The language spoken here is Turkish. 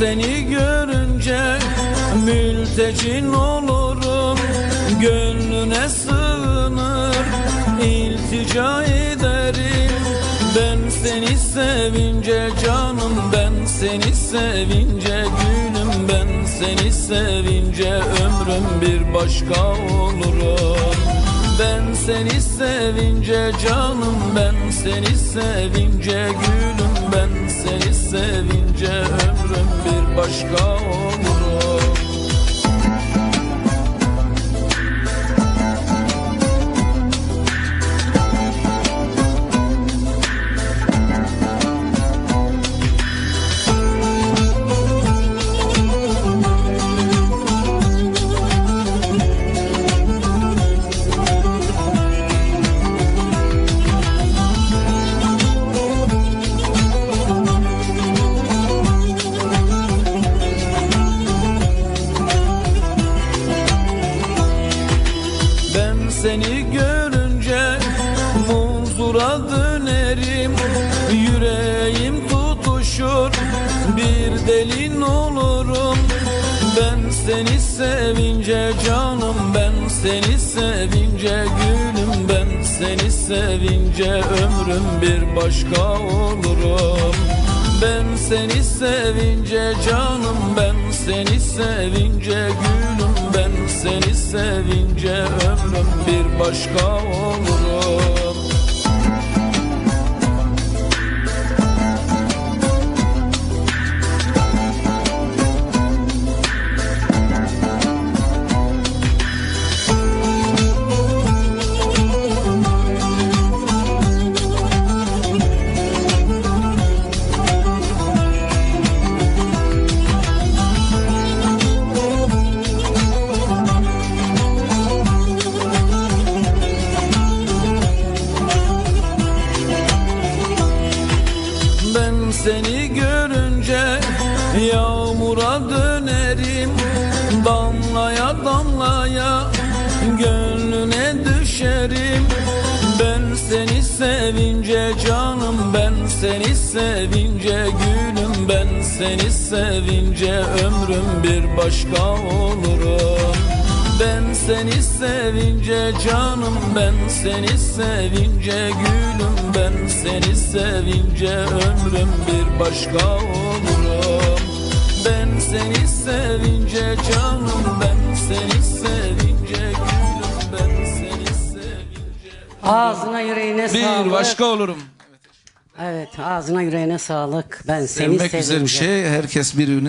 seni görünce mültecin olurum. Gönlüne sığınır iltica ederim. Ben seni sevince canım ben seni sevince gülüm. Ben seni sevince ömrüm bir başka olurum. Ben seni sevince canım ben seni sevince gülüm bir muzura dönerim Yüreğim tutuşur. Bir delin olurum. Ben seni sevince canım ben seni sevince gülüm. Ben seni sevince ömrüm bir başka olurum. Ben seni sevince canım ben seni sevince gülüm. Ben seni sevince ömrüm bir başka olurum yağmura dönerim Damlaya damlaya gönlüne düşerim. Ben seni sevince canım ben seni sevince gülüm. Ben seni sevince ömrüm bir başka olurum seni sevince canım ben seni sevince gülüm ben seni sevince ömrüm bir başka olurum Ben seni sevince canım ben seni sevince gülüm ben seni sevince Ağzına yüreğine sağlık. Bir başka olurum. Evet ağzına yüreğine sağlık. Ben seni Sevmek güzel bir sevince. şey. Herkes birbirini